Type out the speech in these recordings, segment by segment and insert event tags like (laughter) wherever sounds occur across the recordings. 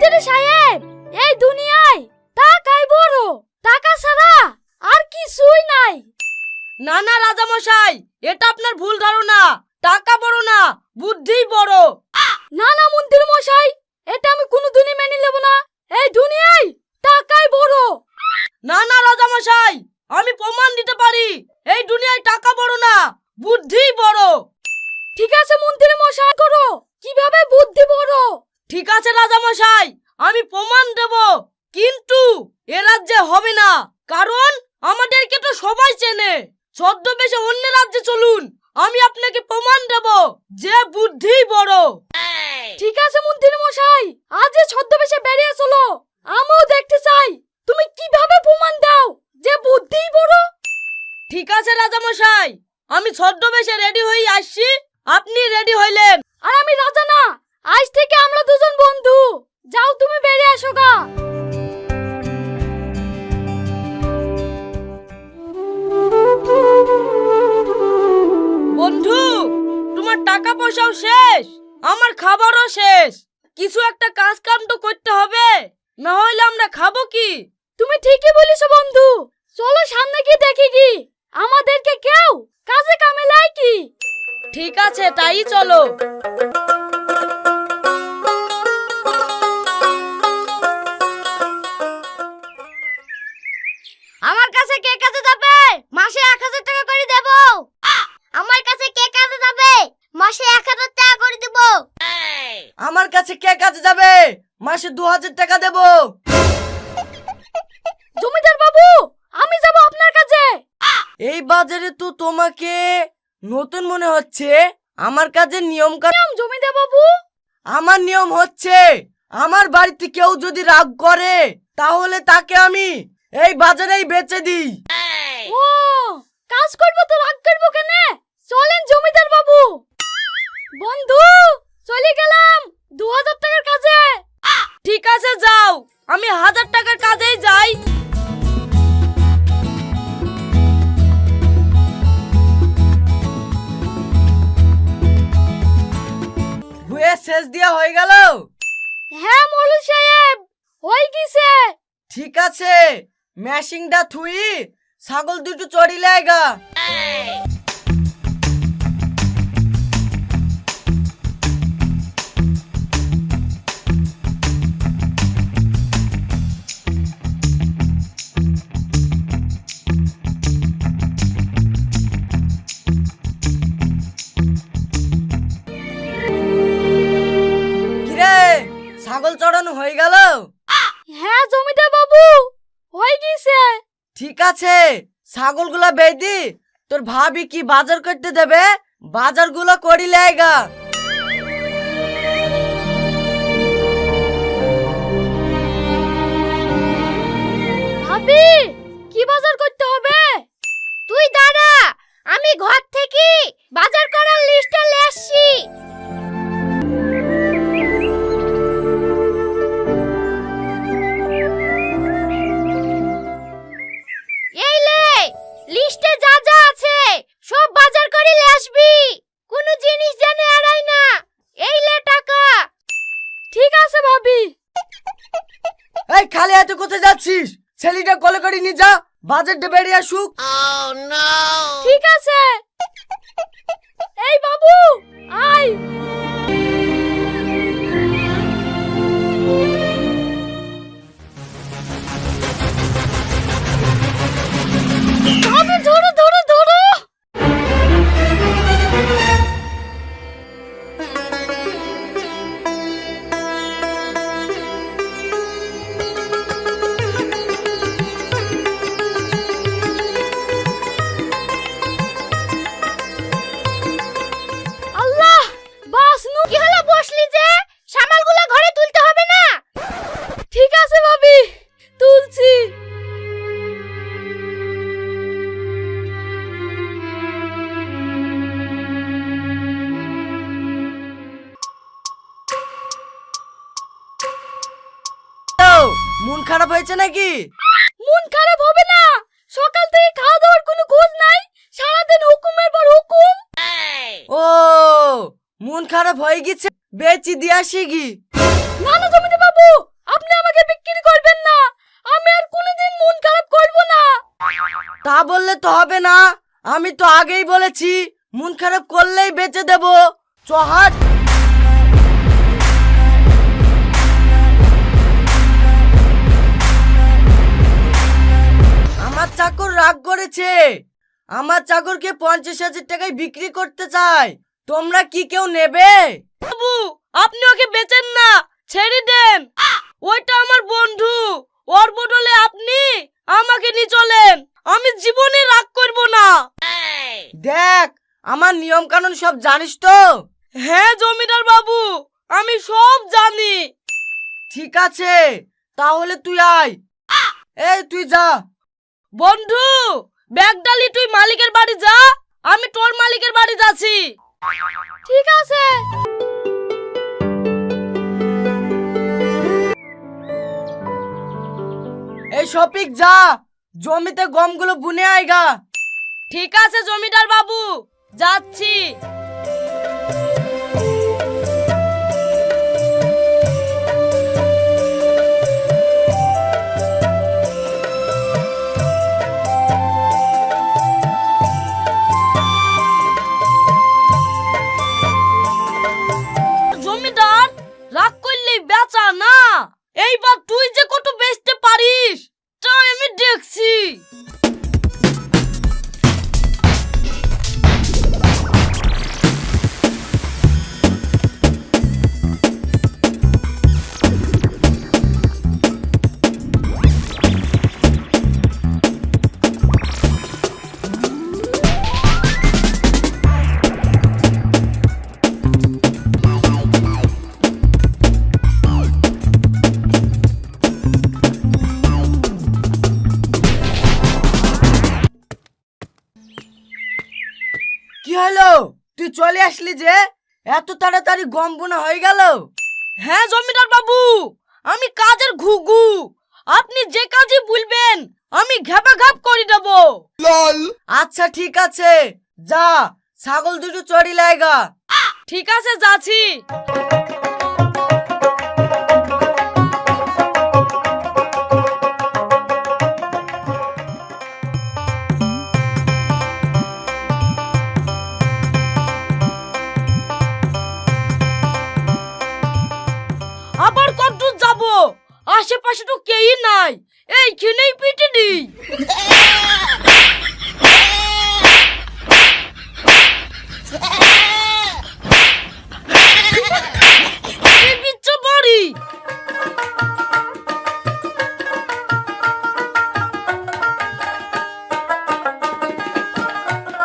মন্ত্রী সাহেব এই দুনিয়ায় টাকাই বড় টাকা ছাড়া আর কিছুই নাই। না না রাজামশাই এটা আপনার ভুল ধারণা। টাকা বড় না বুদ্ধি বড়। না না মন্ত্রী মশাই এটা আমি কোনোদিনই মেনে নেব না। এই দুনিয়ায় টাকাই বড়। না না রাজামশাই আমি প্রমাণ দিতে পারি। এই দুনিয়ায় টাকা বড় না বুদ্ধি বড়। ঠিক আছে মন্ত্রী মশাই করো। কীভাবে বুদ্ধি বড়? ঠিক আছে রাজামশাই, আমি প্রমাণ দেব। কিন্তু এ রাজ্যে হবে না, কারণ আমাদেরকে তো সবাই চেনে। ছদ্মবেশে অন্য রাজ্যে চলুন, আমি আপনাকে প্রমাণ দেব যে বুদ্ধি বড়। ঠিক আছে মন্ত্রী মশাই, আজ ছদ্মবেশে বেরিয়ে চলো, আমিও দেখতে চাই, তুমি কীভাবে প্রমাণ দাও যে বুদ্ধি বড়? ঠিক আছে রাজামশাই, আমি ছদ্মবেশে রেডি হয়ে আসছি, আপনি রেডি হইলেন। আর আমি রাজা না আজ থেকে আমরা দুজন বন্ধু। যাও তুমি বেরিয়ে আসো গা। বন্ধু তোমার টাকা পয়সাও শেষ আমার খাবারও শেষ। কিছু একটা কাজ কাম তো করতে হবে না হইলে আমরা খাব কি? তুমি ঠিকই বলিস বন্ধু। চলো সামনে গিয়ে দেখি কি। আমাদেরকে কেউ কাজে কামে লাই কি? ঠিক আছে তাই চলো। কাছে কে কাজে যাবে? মাসে এক হাজার টাকা করে দেব। আমার কাছে কে কাজে যাবে? মাসে এক হাজার টাকা করে দেব। আমার কাছে কে কাজে যাবে? মাসে দু হাজার টাকা দেব। জমিদার বাবু আমি যাব আপনার কাছে। এই বাজারে তো তোমাকে নতুন মনে হচ্ছে। আমার কাজের নিয়ম কানুন জমিদার বাবু। আমার নিয়ম হচ্ছে আমার বাড়িতে কেউ যদি রাগ করে তাহলে তাকে আমি এই বাজারেই বেচে দিই। ও কাজ করব তো রাগ করব কেন? চলেন জমিদার বাবু। বন্ধু চলে গেলাম দু হাজার টাকার কাজে। ঠিক আছে যাও। আমি হাজার টাকার কাজেই যাই। ভুয়ে শেষ দিয়া হয়ে গেল? হ্যাঁ মলু সাহেব হয়ে গেছে। ঠিক আছে। ম্যাশিংটা থুই ছাগল দুটো চড়ি লাইগা আছে? ছাগলগুলা বেদি তোর ভাবি কি বাজার করতে দেবে? বাজারগুলো করি লাইগা কোথায় যাচ্ছিস? ছেলেটা কলে করে নিয়ে যা বাজারটা বেরিয়ে আসুক। ঠিক আছে। এই বাবু আয়। খারাপ হয়ে গেছে বেচি দিয়ে আসি কি না না জমিদার বাবু আপনি আমাকে বিক্রি করবেন না। আমি আর কোনোদিন মন খারাপ করব না। তা বললে তো হবে না। আমি তো আগেই বলেছি মন খারাপ করলেই বেঁচে দেব। চহাট আমার চাকর রাগ করেছে। আমার চাকরকে পঞ্চাশ হাজার টাকায় বিক্রি করতে চাই তোমরা কি কেউ নেবে? বাবু আপনি ওকে বেচেন না ছেড়ে দেন। ওইটা আমার বন্ধু ওর বদলে আপনি আমাকে নিয়ে চলেন। আমি জীবনে রাগ করব না। দেখ আমার নিয়ম কানুন সব জানিস তো? হ্যাঁ জমিদার বাবু আমি সব জানি। ঠিক আছে তাহলে তুই আয়। এই তুই যা। বন্ধু ব্যাগডালি তুই মালিকের বাড়ি যা আমি তোর মালিকের বাড়ি যাচ্ছি। ঠিক আছে। এই সপিক যা। জমিতে গমগুলো বুনে আয়গা ঠিক আছে জমিদার বাবু। যাচ্ছি। তুই চলে আসলি যে? এত তাড়াতাড়ি গম বোনা হয়ে গেল? হ্যাঁ জমিদার বাবু আমি কাজের ঘুঘু। আপনি যে কাজই বলবেন আমি ঘাপা ঘাপ করে দেব। আচ্ছা ঠিক আছে। যা ছাগল দুটো চড়ি লাগা ঠিক আছে যাচ্ছি। তো কেই নাই এইখানেই পিটে দিই।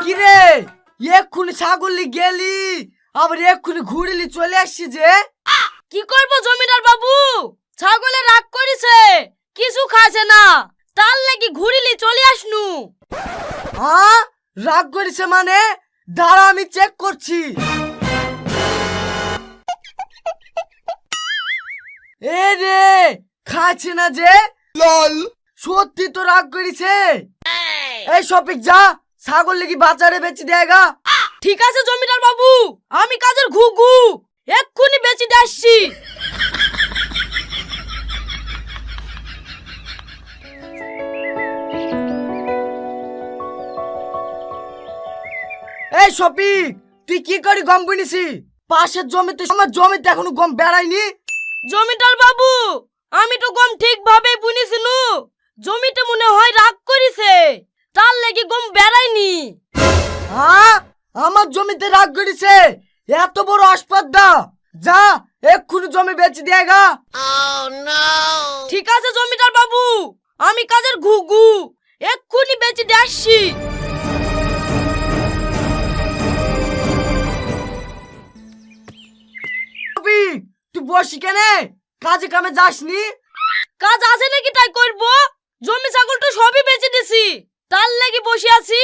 কিরে এক্ষুনি ছাগলি গেলি আবার এক্ষুনি ঘুরিলি চলে আসছি যে। কি করব জমিদার বাবু? ছাগলে রাগ করেছে কিছু খাচ্ছে না। তার লাগি ঘুরিলি চলে আসনু। হ্যাঁ রাগ করেছে মানে? দাঁড়া আমি চেক করছি। এ রে খাচ্ছে না যে? সত্যি তো রাগ করেছে? এই শপিক যা। ছাগল লেগে বাজারে বেচে দেয়গা ঠিক আছে জমিদার বাবু আমি কাজের ঘুঘু। এক্ষুনি বেচে দিয়ে আসছি। এই শপিক তুই কি করি গম বুনিছি? পাশের জমিতে আমার জমিতে এখনও গম বেড়ায়নি। জমিদার বাবু আমি তো গম ঠিকভাবে বুনিছিনু জমিতে মনে হয় রাগ করিছে তার লাগি গম বেড়ায়নি। হ্যাঁ আমার জমিতে রাগ করেছে? এত বড় আসপদ্দা। যা এক্ষুনি জমি বেচে দেয়গা ঠিক আছে জমিদার বাবু আমি কাজের ঘুঘু এক্ষুনি বেচে দিয়ে আসছি। তুই বসি কেনে কাজে কামে যাসনি? কাজ আছে নাকি তাই করব? জমি ছাগল তো সবই বেচে দিছি। তার লাগি বসে আছি।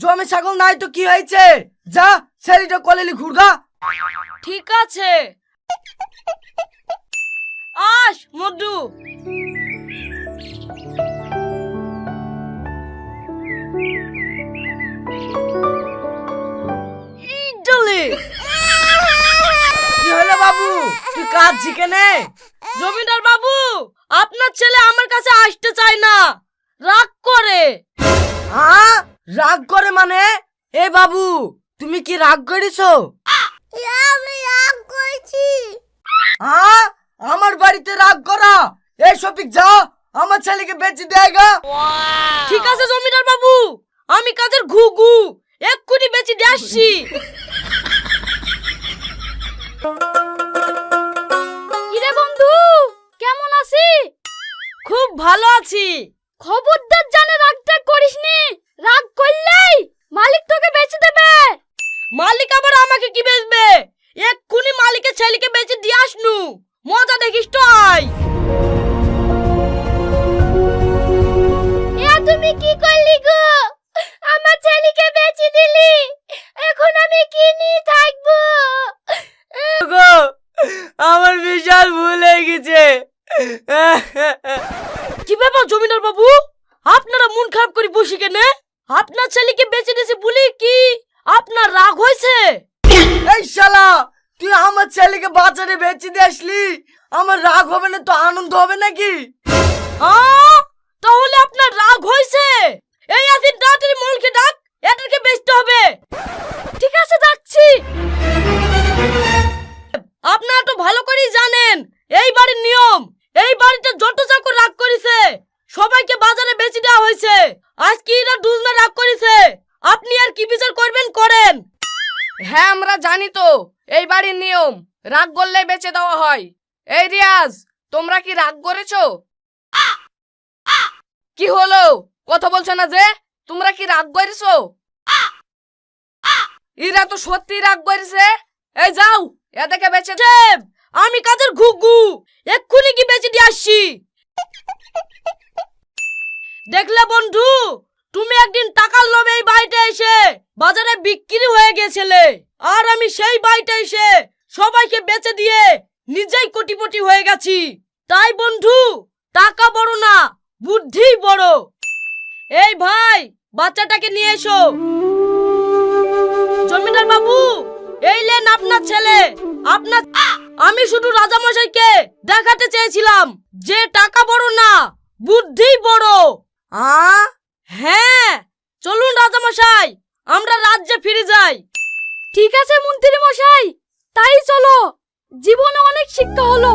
জমি ছাগল নাই তো কি হয়েছে? যা ছেলেটা কলেলি ঘুরগা। ঠিক আছে। আস মধু ইডলি। হলো বাবু তুই কাঁদছি কেনে জমিদার বাবু আপনার ছেলে আমার কাছে আসতে চায় না। রাগ করে। হ্যাঁ রাগ করে মানে? এ বাবু তুমি কি রাগ করেছ? আমি রাগ করেছি। হ্যাঁ আমার বাড়িতে রাগ করা? এই সফিক যা। আমার ছেলেকে বেঁচে দেয়গা ঠিক আছে জমিদার বাবু। আমি কাজের ঘুঘু। এক্ষুনি বেঁচে দিয়ে আসছি। (laughs) বন্ধু কেমন আছি? খুব ভালো আছি। খবরদার জানে রাগ টাগ করিসনি? রাগ করলেই মালিক তোকে বেচে দেবে। মালিক আবার আমাকে কি বেচবে? এক্ষুনি মালিকের ছেলেকে বেচে দিয়ে আসনু। মজা দেখিস তো আয়। এ তুমি কি করলি গো? আমার ছেলেকে বেচে দিলি এখন আমি কি নিয়ে থাকব গো আমার বিশাল ভুল হয়ে গেছে কি ব্যাপার জমিদার বাবু আপনারা মন খারাপ করে বসে কেনে? আপনার ছেলেকে বেঁচে দিয়েছে বলি কি? আপনার রাগ হয়েছে? এই শালা তুই আমার ছেলেকে বাজারে বেঁচে দিয়ে আসলি? আমার রাগ হবে না তো আনন্দ হবে নাকি? আহ, রাগ করলে বেচে দেওয়া হয়। এই রিয়াজ, তোমরা কি রাগ করেছ? কি হলো? কথা বলছো না যে? তোমরা কি রাগ করেছ? ইরা তো সত্যি রাগ করেছে। এই যাও, এদেরকে বেঁচে আমি কাজের ঘুঘু। এক্ষুনি কি বেঁচে দিয়ে আসছি? দেখলে বন্ধু, তুমি একদিন টাকার লোভে এই বাড়িতে এসে বাজারে বিক্রি হয়ে গেছিলে। আর আমি সেই বাড়িতে এসে সবাইকে বেচে দিয়ে নিজেই কোটিপটি হয়ে গেছি। তাই বন্ধু, টাকা বড় না, বুদ্ধি বড়। এই ভাই, বাচ্চাটাকে নিয়ে এসো। জমিদার বাবু, এই লেন আপনার ছেলে। আপনার আমি শুধু রাজামশাইকে দেখাতে চেয়েছিলাম যে টাকা বড় না, বুদ্ধি বড়। আ? হ্যাঁ চলুন রাজামশাই, আমরা রাজ্যে ফিরে যাই। ঠিক আছে মন্ত্রী মশাই তাই চলো। জীবনে অনেক শিক্ষা হলো।